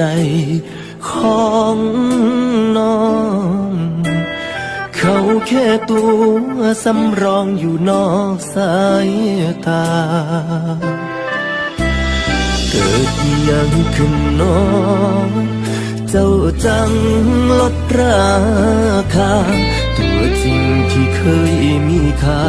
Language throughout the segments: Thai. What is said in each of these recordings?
ใจของน้อง เขาแค่ตัวสำรองอยู่นอกสายตา เกิดยังขึ้นน้อง เจ้าจังลดราคา ตัวจริงที่เคยมีค่า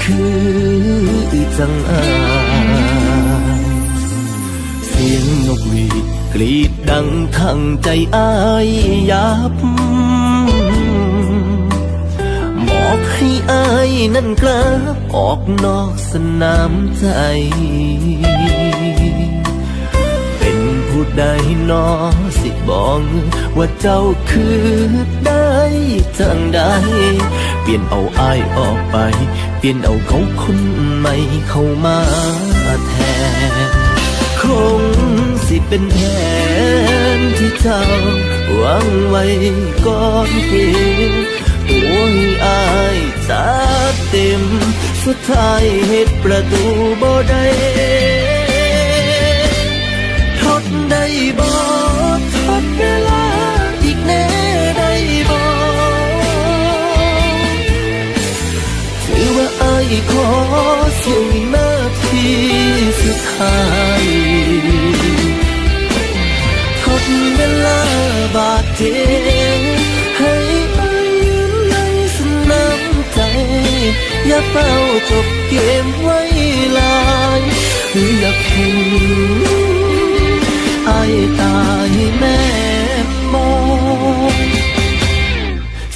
คือจังอาเสียงนกหวีด กรีดดังทั้งใจอายยับบอกให้อายนั่นกลับออกนอกสนามใจ เป็นผู้ใดนอสิบอกว่าเจ้าคือได้จังได้ เปลี่ยนเอาอายออกไป เปลี่ยนเอาเขาคนใหม่เข้ามาแทนคง สิเป็นแผนที่เจ้าวังไว้ก่อนเกมโอ้ยอายจัดเต็ม สุดท้ายเหตุประตูบ่ได้ทดได้บ่ทดเวลาอีกแน่ได้บ่ถือว่าอายขอเสียวินาทีสุดท้าย เวลาบาดเจ็บให้อายยืนในสนามใจอย่าเฝ้าจบเกมไว้ลายหรืออยากเห็นอายตายแม่มอง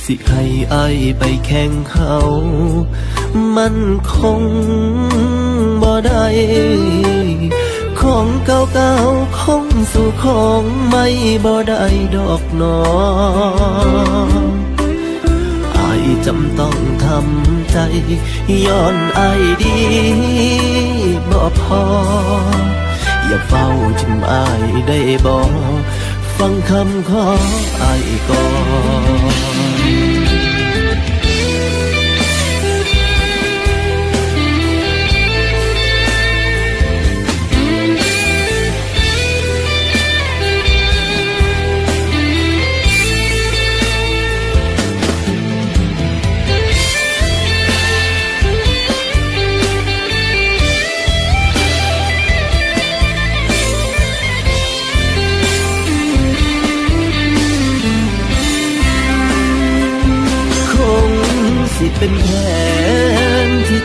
สิให้อายไปแข่งเขา มันคงบ่ได้ ของเก่าๆคงสู่ของไม่บ่ได้ดอกนออจำต้องทำใจ ย้อนไอดีบ่พอ อย่าเฝ้าทิมอได้บ่ฟังคำขอไอก่อน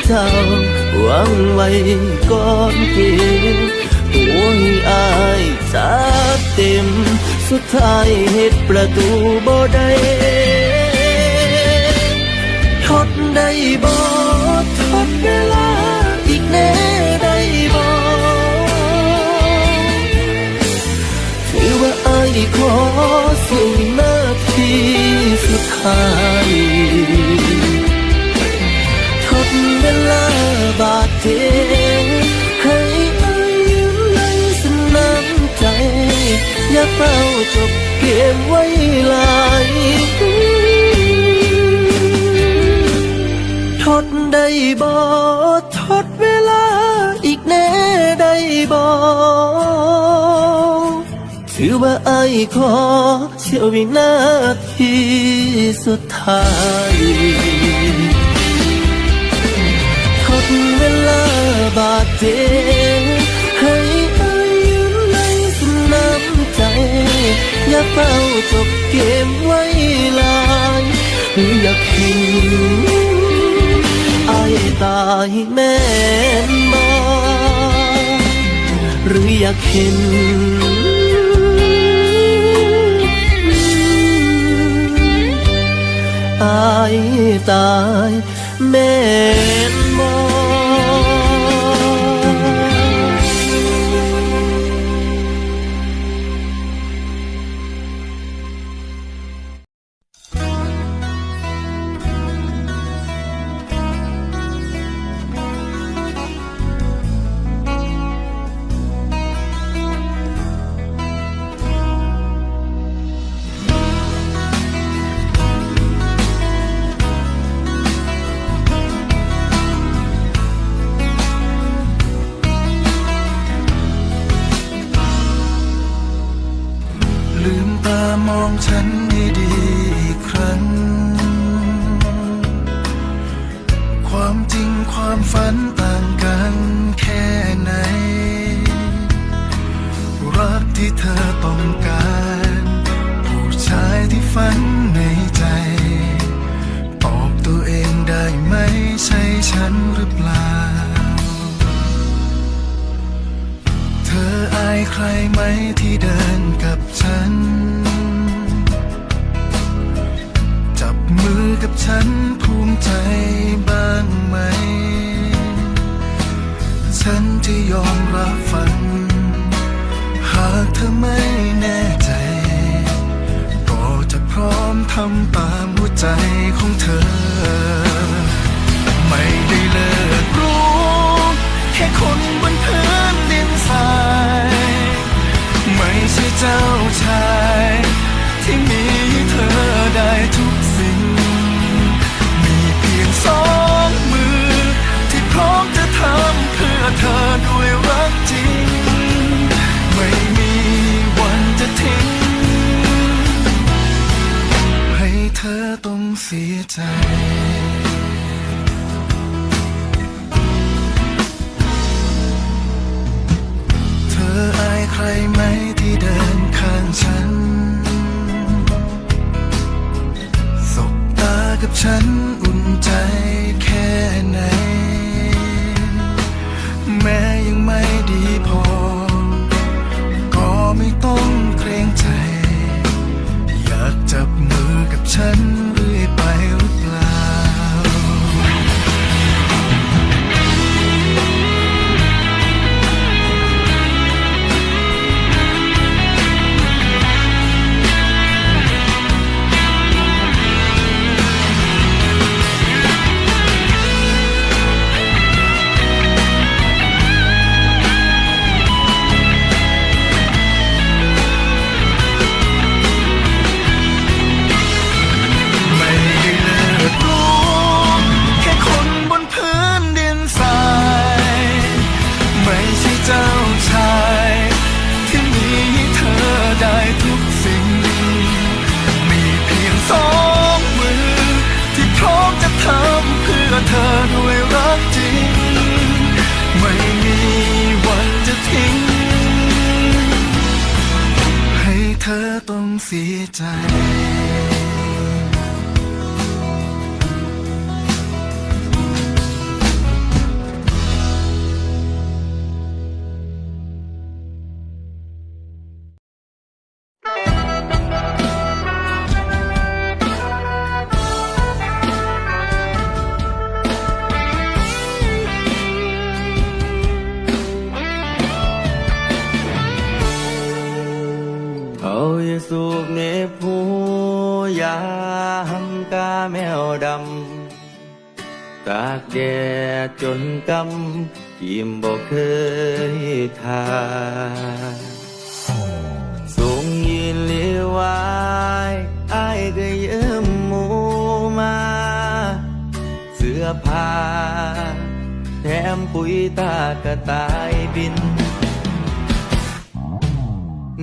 เจ้าวังไว้ก่อนเกมตัวให้อายจัดเต็ม สุดท้ายเหตุประตูบ่ได้ทดได้บ่ทดเวลาอีกแน่ได้บ่ถือว่าอายขอสียวินาทีสุดท้าย บาดเจ็บให้อายยืนในสนามใจ อย่าเฝ้าจบเกมไว้หลายทดได้บ่ทดเวลาอีกแน่ได้บ่ถือว่าไอ้ขอเสียววินาทีสุดท้าย บาดเจ็บให้อายยืนในสนามใจ อย่าเฝ้าจบเกมไว้ลายหรืออยากเห็นไอ้ายตายแม่นบ่หรืออยากเห็นอายตายแม่นบ่เองฉันให้ดีอีกครั้ง ความจริงความฝันต่างกันแค่ไหน รักที่เธอต้องการ ผู้ชายที่ฝันในใจ ตอบตัวเองได้ไหมใช่ฉันหรือเปล่า เธออายใครไหมที่เดินกับฉัน กับฉันภูมิใจบ้างไหม ฉันจะยอมรับฟังหากเธอไม่แน่ใจ ก็จะพร้อมทำตามหัวใจของเธอ ไม่ได้เลิกรู้ แค่คนบนพื้นดินทราย ไม่ใช่เจ้าชาย ที่มีเธอได้ทุก เสียใจ ยสูบเนบหูยามกาแมวดำ ตากแดดจนกำกิมบอกเคยทาส่งยินเลียวายอายก็ยืมหมูมา เสื้อผ้าแถมปุ๋ยตากระต่ายบิน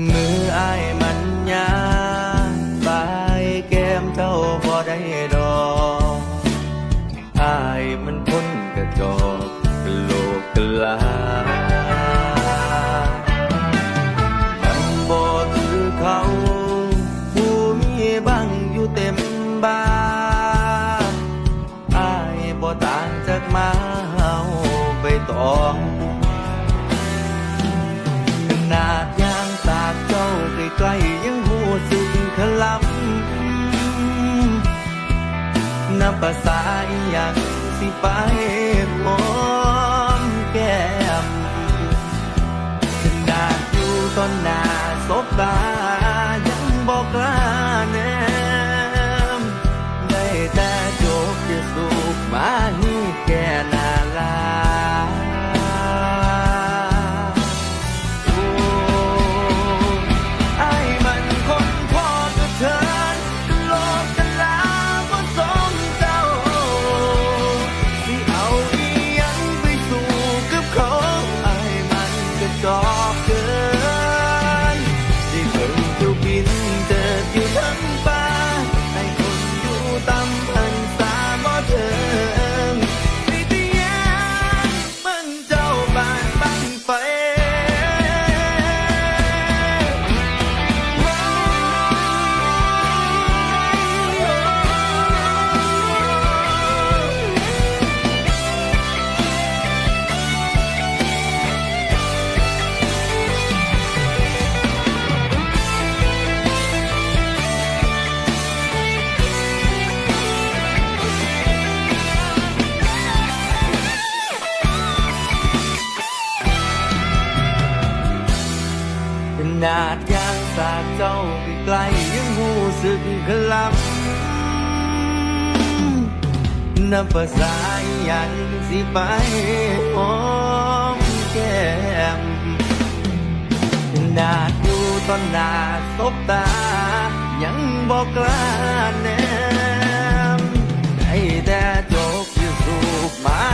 มืออายมัน ภาษาอหย่างสิไป ภาษาอย่างสิไปหอมแก้มนาดูตอนนาสบตา ยังบอกกล้าแนมให้แต่จบอยู่สูบมา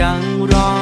ยังรอ